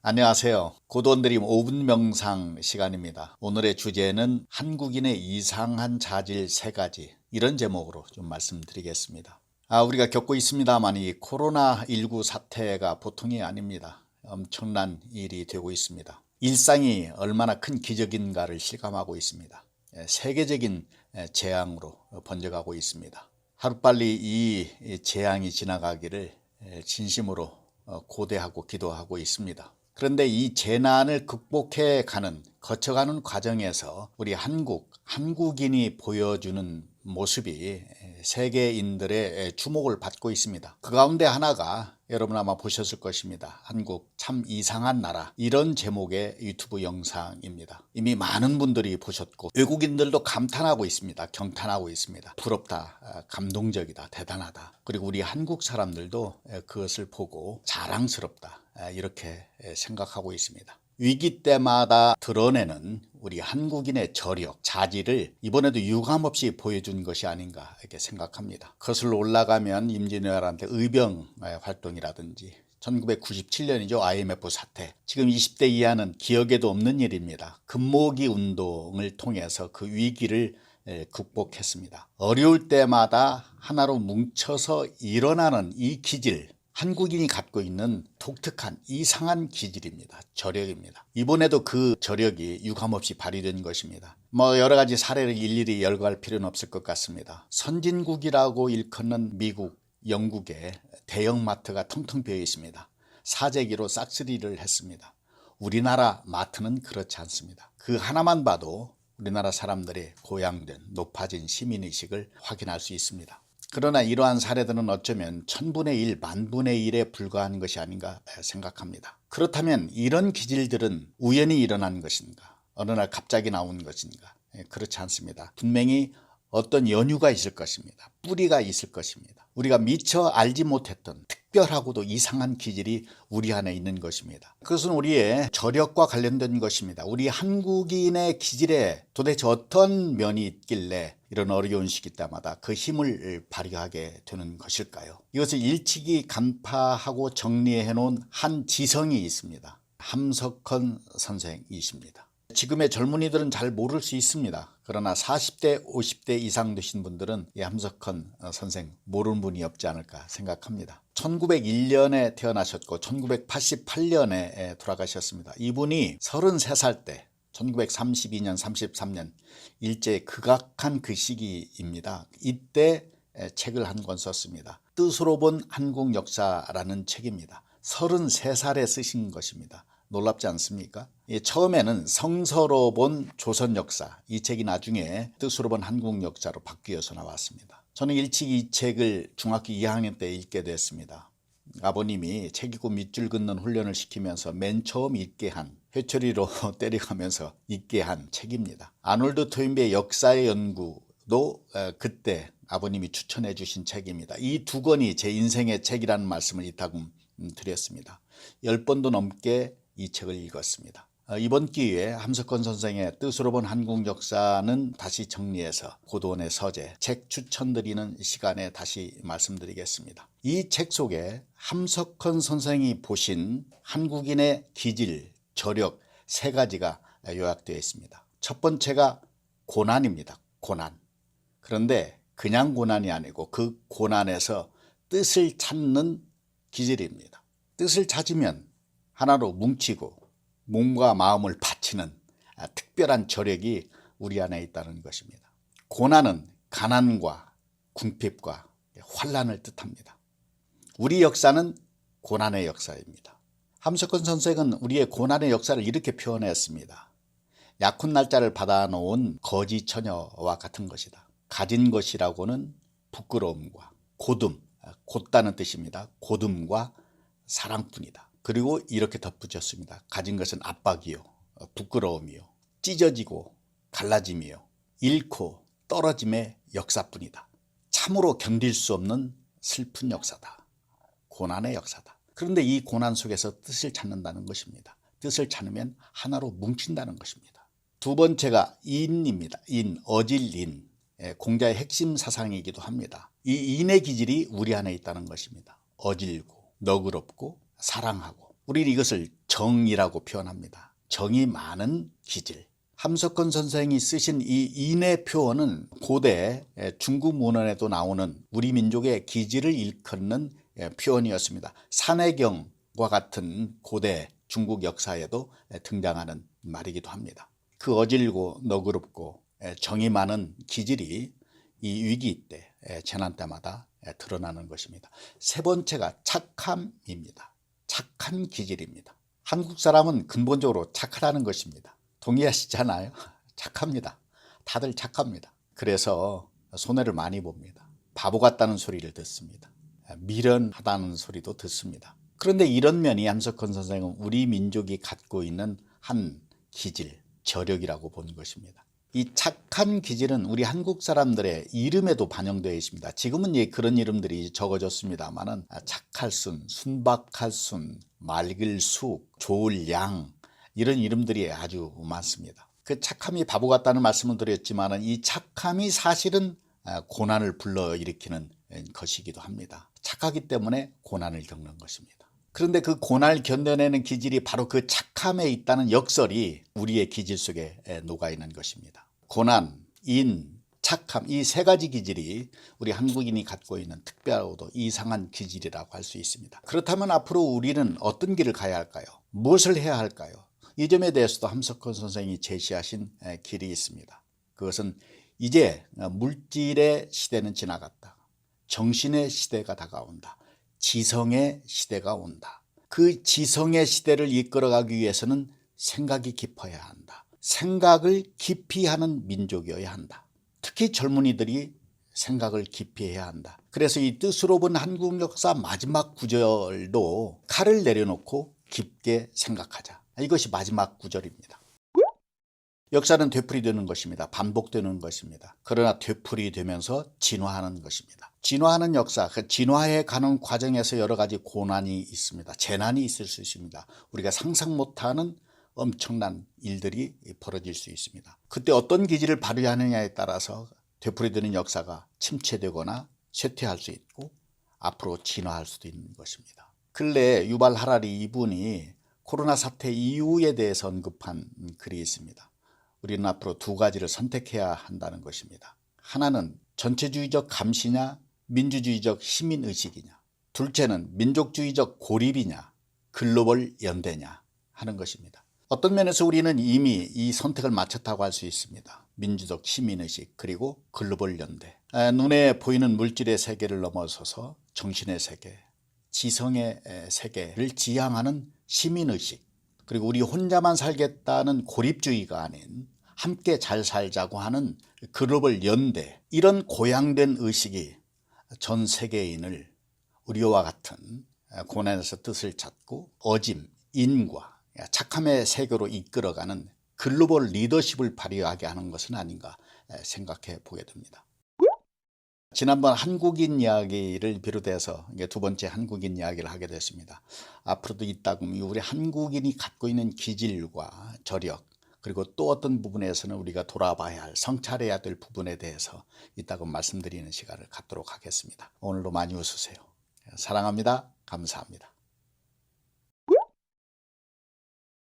안녕하세요. 고돈드림 5분 명상 시간입니다. 오늘의 주제는 한국인의 이상한 자질 세 가지 이런 제목으로 좀 말씀드리겠습니다. 아, 우리가 겪고 있습니다만 이 코로나19 사태가 보통이 아닙니다. 엄청난 일이 되고 있습니다. 일상이 얼마나 큰 기적인가를 실감하고 있습니다. 예, 세계적인 예, 재앙으로 번져가고 있습니다. 하루빨리 이 재앙이 지나가기를 예, 진심으로 어, 고대하고 기도하고 있습니다. 그런데 이 재난을 극복해 가는, 거쳐가는 과정에서 우리 한국, 한국인이 보여주는 모습이 세계인들의 주목을 받고 있습니다. 그 가운데 하나가 여러분 아마 보셨을 것입니다. 한국 참 이상한 나라. 이런 제목의 유튜브 영상입니다. 이미 많은 분들이 보셨고 외국인들도 감탄하고 있습니다. 경탄하고 있습니다. 부럽다, 아, 감동적이다, 대단하다. 그리고 우리 한국 사람들도 그것을 보고 자랑스럽다. 아, 이렇게 생각하고 있습니다. 위기 때마다 드러내는 우리 한국인의 저력, 자질을 이번에도 유감없이 보여준 것이 아닌가 이렇게 생각합니다. 거슬러 올라가면 임진왜란때 의병 활동이라든지 1997년이죠. IMF 사태. 지금 20대 이하는 기억에도 없는 일입니다. 금모기 운동을 통해서 그 위기를 극복했습니다. 어려울 때마다 하나로 뭉쳐서 일어나는 이 기질, 한국인이 갖고 있는 독특한 이상한 기질입니다. 저력입니다. 이번에도 그 저력이 유감없이 발휘된 것입니다. 뭐 여러 가지 사례를 일일이 열거할 필요는 없을 것 같습니다. 선진국이라고 일컫는 미국, 영국에 대형마트가 텅텅 비어 있습니다. 사재기로 싹쓸이를 했습니다. 우리나라 마트는 그렇지 않습니다. 그 하나만 봐도 우리나라 사람들의 고양된 높아진 시민의식을 확인할 수 있습니다. 그러나 이러한 사례들은 어쩌면 천분의 일, 만분의 일에 불과한 것이 아닌가 생각합니다. 그렇다면 이런 기질들은 우연히 일어난 것인가? 어느 날 갑자기 나온 것인가? 예, 그렇지 않습니다. 분명히 어떤 연유가 있을 것입니다. 뿌리가 있을 것입니다. 우리가 미처 알지 못했던 특별하고도 이상한 기질이 우리 안에 있는 것입니다. 그것은 우리의 저력과 관련된 것입니다. 우리 한국인의 기질에 도대체 어떤 면이 있길래 이런 어려운 시기 때마다 그 힘을 발휘하게 되는 것일까요? 이것을 일찍이 간파하고 정리해 놓은 한 지성이 있습니다. 함석헌 선생이십니다. 지금의 젊은이들은 잘 모를 수 있습니다. 그러나 40대, 50대 이상 되신 분들은 이 함석헌 선생 모르는 분이 없지 않을까 생각합니다. 1901년에 태어나셨고 1988년에 돌아가셨습니다. 이분이 33살 때 1932년, 33년 일제 극악한 그 시기입니다. 이때 책을 한 권 썼습니다. 뜻으로 본 한국 역사라는 책입니다. 33살에 쓰신 것입니다. 놀랍지 않습니까? 예, 처음에는 성서로 본 조선 역사, 이 책이 나중에 뜻으로 본 한국 역사로 바뀌어서 나왔습니다. 저는 일찍 이 책을 중학교 2학년 때 읽게 됐습니다. 아버님이 책 읽고 밑줄 긋는 훈련을 시키면서 맨 처음 읽게 한 회초리로 때려가면서 읽게 한 책입니다. 아놀드 토인비의 역사의 연구도 그때 아버님이 추천해 주신 책입니다. 이 두 권이 제 인생의 책이라는 말씀을 이따금 드렸습니다. 열 번도 넘게 이 책을 읽었습니다. 어, 이번 기회에 함석헌 선생의 뜻으로 본 한국 역사는 다시 정리해서 고도원의 서재, 책 추천드리는 시간에 다시 말씀드리겠습니다. 이 책 속에 함석헌 선생이 보신 한국인의 기질, 저력 세 가지가 요약되어 있습니다. 첫 번째가 고난입니다. 고난. 그런데 그냥 고난이 아니고 그 고난에서 뜻을 찾는 기질입니다. 뜻을 찾으면 하나로 뭉치고 몸과 마음을 바치는 아, 특별한 저력이 우리 안에 있다는 것입니다. 고난은 가난과 궁핍과 환란을 뜻합니다. 우리 역사는 고난의 역사입니다. 함석헌 선생은 우리의 고난의 역사를 이렇게 표현했습니다. 약혼 날짜를 받아놓은 거지 처녀와 같은 것이다. 가진 것이라고는 부끄러움과 고듬, 아, 곧다는 뜻입니다. 고듬과 사랑뿐이다. 그리고 이렇게 덧붙였습니다. 가진 것은 압박이요, 어, 부끄러움이요, 찢어지고 갈라짐이요, 잃고 떨어짐의 역사뿐이다. 참으로 견딜 수 없는 슬픈 역사다. 고난의 역사다. 그런데 이 고난 속에서 뜻을 찾는다는 것입니다. 뜻을 찾으면 하나로 뭉친다는 것입니다. 두 번째가 인입니다. 인, 어질인. 예, 공자의 핵심 사상이기도 합니다. 이 인의 기질이 우리 안에 있다는 것입니다. 어질고, 너그럽고, 사랑하고 우리는 이것을 정이라고 표현합니다. 정이 많은 기질. 함석헌 선생이 쓰신 이 인의 표현은 고대 중국 문헌에도 나오는 우리 민족의 기질을 일컫는 표현이었습니다. 산해경과 같은 고대 중국 역사에도 등장하는 말이기도 합니다. 그 어질고 너그럽고 정이 많은 기질이 이 위기 때, 재난 때마다 드러나는 것입니다. 세 번째가 착함입니다. 착한 기질입니다. 한국 사람은 근본적으로 착하다는 것입니다. 동의하시잖아요. 착합니다. 다들 착합니다. 그래서 손해를 많이 봅니다. 바보 같다는 소리를 듣습니다. 미련하다는 소리도 듣습니다. 그런데 이런 면이 함석헌 선생은 우리 민족이 갖고 있는 한 기질, 저력이라고 보는 것입니다. 이 착한 기질은 우리 한국 사람들의 이름에도 반영되어 있습니다. 지금은 예, 그런 이름들이 적어졌습니다만은 착할 순, 순박할 순, 맑을 숙, 좋을 양 이런 이름들이 아주 많습니다. 그 착함이 바보 같다는 말씀을 드렸지만은 이 착함이 사실은 고난을 불러일으키는 것이기도 합니다. 착하기 때문에 고난을 겪는 것입니다. 그런데 그 고난을 견뎌내는 기질이 바로 그 착함에 있다는 역설이 우리의 기질 속에 녹아 있는 것입니다. 고난, 인, 착함 이 세 가지 기질이 우리 한국인이 갖고 있는 특별하고도 이상한 기질이라고 할 수 있습니다. 그렇다면 앞으로 우리는 어떤 길을 가야 할까요? 무엇을 해야 할까요? 이 점에 대해서도 함석헌 선생이 제시하신 길이 있습니다. 그것은 이제 물질의 시대는 지나갔다. 정신의 시대가 다가온다. 지성의 시대가 온다. 그 지성의 시대를 이끌어가기 위해서는 생각이 깊어야 한다. 생각을 깊이 하는 민족이어야 한다. 특히 젊은이들이 생각을 깊이 해야 한다. 그래서 이 뜻으로 본 한국 역사 마지막 구절도 칼을 내려놓고 깊게 생각하자. 이것이 마지막 구절입니다. 역사는 되풀이되는 것입니다. 반복되는 것입니다. 그러나 되풀이되면서 진화하는 것입니다. 진화하는 역사, 그 진화해 가는 과정에서 여러 가지 고난이 있습니다. 재난이 있을 수 있습니다. 우리가 상상 못하는 엄청난 일들이 벌어질 수 있습니다. 그때 어떤 기질을 발휘 하느냐에 따라서 되풀이되는 역사가 침체되거나 쇠퇴할 수 있고 앞으로 진화할 수도 있는 것입니다. 근래 유발 하라리 이분이 코로나 사태 이후에 대해서 언급한 글이 있습니다. 우리는 앞으로 두 가지를 선택해야 한다는 것입니다. 하나는 전체주의적 감시냐, 민주주의적 시민의식이냐. 둘째는 민족주의적 고립이냐, 글로벌 연대냐 하는 것입니다. 어떤 면에서 우리는 이미 이 선택을 마쳤다고 할 수 있습니다. 민주적 시민의식 그리고 글로벌 연대. 눈에 보이는 물질의 세계를 넘어서서 정신의 세계, 지성의 세계를 지향하는 시민의식 그리고 우리 혼자만 살겠다는 고립주의가 아닌 함께 잘 살자고 하는 글로벌 연대 이런 고양된 의식이 전 세계인을 우리와 같은 고난에서 뜻을 찾고 어짐, 인과 착함의 세계로 이끌어가는 글로벌 리더십을 발휘하게 하는 것은 아닌가 생각해 보게 됩니다. 지난번 한국인 이야기를 비롯해서 두 번째 한국인 이야기를 하게 됐습니다. 앞으로도 있다 보면 우리 한국인이 갖고 있는 기질과 저력 그리고 또 어떤 부분에서는 우리가 돌아봐야 할 성찰해야 될 부분에 대해서 이따금 말씀드리는 시간을 갖도록 하겠습니다. 오늘도 많이 웃으세요. 사랑합니다. 감사합니다.